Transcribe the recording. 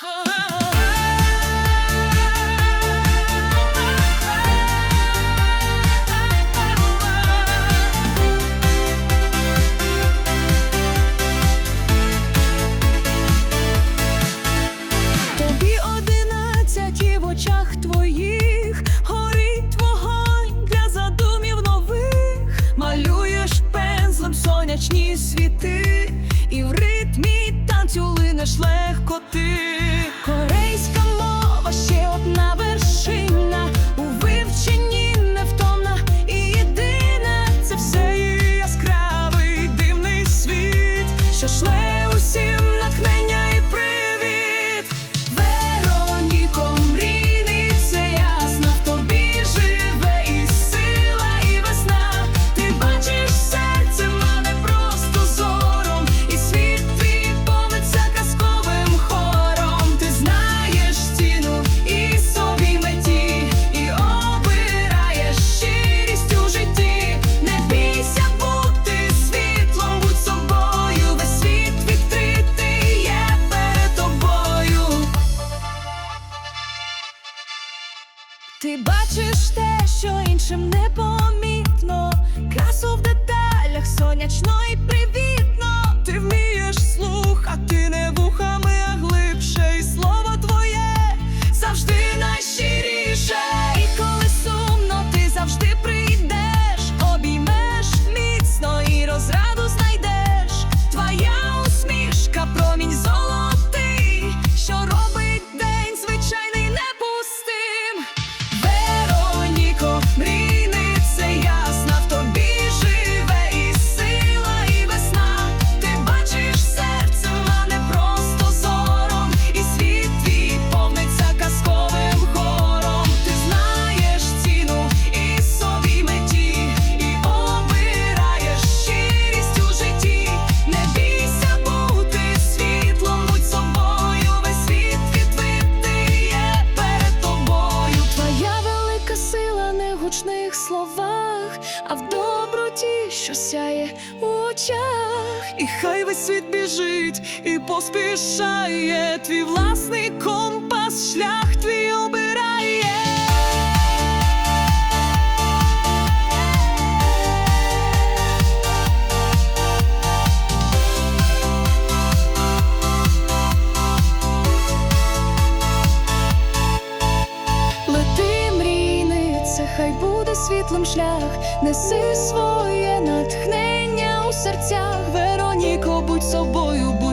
Тобі одинадцять і в очах твоїх горить вогонь для задумів нових, малюєш пензлем сонячні світи і в ритмі. Цю линеш легко ти. Ти бачиш те, що іншим непомітно, красу в деталях сонячної. а в доброті, що сяє у очах, і хай весь світ біжить і поспішає, твій власний компас, шлях твій обирає. світлим шлях, неси своє натхнення у серцях, Вероніко, будь собою. будь